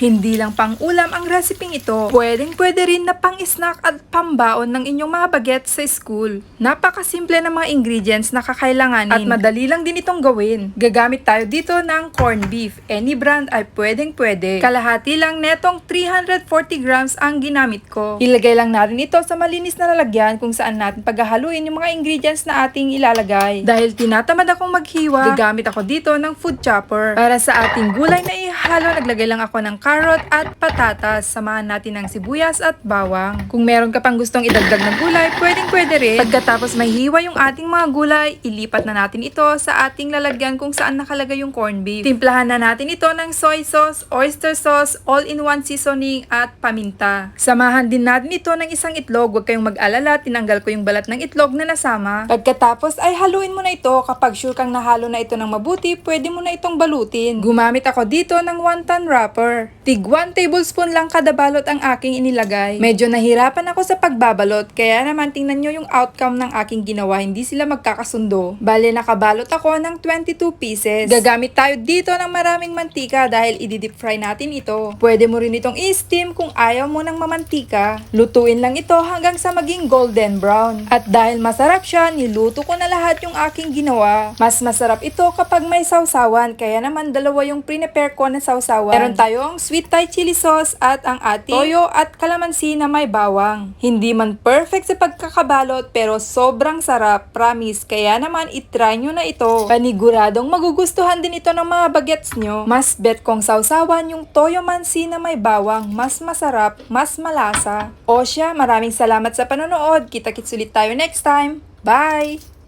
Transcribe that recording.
Hindi lang pang ulam ang reseping ito. Pwedeng pwede rin na pang snack at pambaon ng inyong mga bagets sa school. Napakasimple ng mga ingredients na kakailanganin at madali lang din itong gawin. Gagamit tayo dito ng corned beef. Any brand ay pwedeng pwede. Kalahati lang netong 340 grams ang ginamit ko. Ilagay lang natin ito sa malinis na lalagyan kung saan natin paghahaluin yung mga ingredients na ating ilalagay. Dahil tinatamad akong maghiwa, gagamit ako dito ng food chopper. Para sa ating gulay na ihalo, naglagay lang ako ng carrot at patatas. Samahan natin ng sibuyas at bawang. Kung meron ka pang gustong idagdag ng gulay, pwedeng pwede rin. Pagkatapos may hiwa yung ating mga gulay, ilipat na natin ito sa ating lalagyan kung saan nakalagay yung corned beef. Timplahan na natin ito ng soy sauce, oyster sauce, all-in-one seasoning at paminta. Samahan din natin ito ng isang itlog. Huwag kayong mag-alala, tinanggal ko yung balat ng itlog na nasama. Pagkatapos ay haluin mo na ito. Kapag sure kang nahalo na ito ng mabuti, pwede mo na itong balutin. Gumamit ako dito ng wonton wrapper. Tig 1 tablespoon lang kada balot ang aking inilagay. Medyo nahirapan ako sa pagbabalot, kaya naman tingnan nyo yung outcome ng aking ginawa. Hindi sila magkakasundo. Bale, nakabalot ako ng 22 pieces. Gagamit tayo dito ng maraming mantika dahil i-deep fry natin ito. Pwede mo rin itong i-steam kung ayaw mo ng mamantika. Lutuin lang ito hanggang sa maging golden brown. At dahil masarap siya, niluto ko na lahat yung aking ginawa. Mas masarap ito kapag may sausawan, kaya naman dalawa yung prepare ko na sausawan. Meron tayong sweet Thai chili sauce at ang ating toyo at kalamansi na may bawang. Hindi man perfect sa pagkakabalot pero sobrang sarap, promise. Kaya naman itry nyo na ito. Paniguradong magugustuhan din ito ng mga bagets nyo. Mas bet kong sausawan yung toyo mansi na may bawang. Mas masarap, mas malasa. O siya, maraming salamat sa panonood. Kita-kits ulit tayo next time. Bye!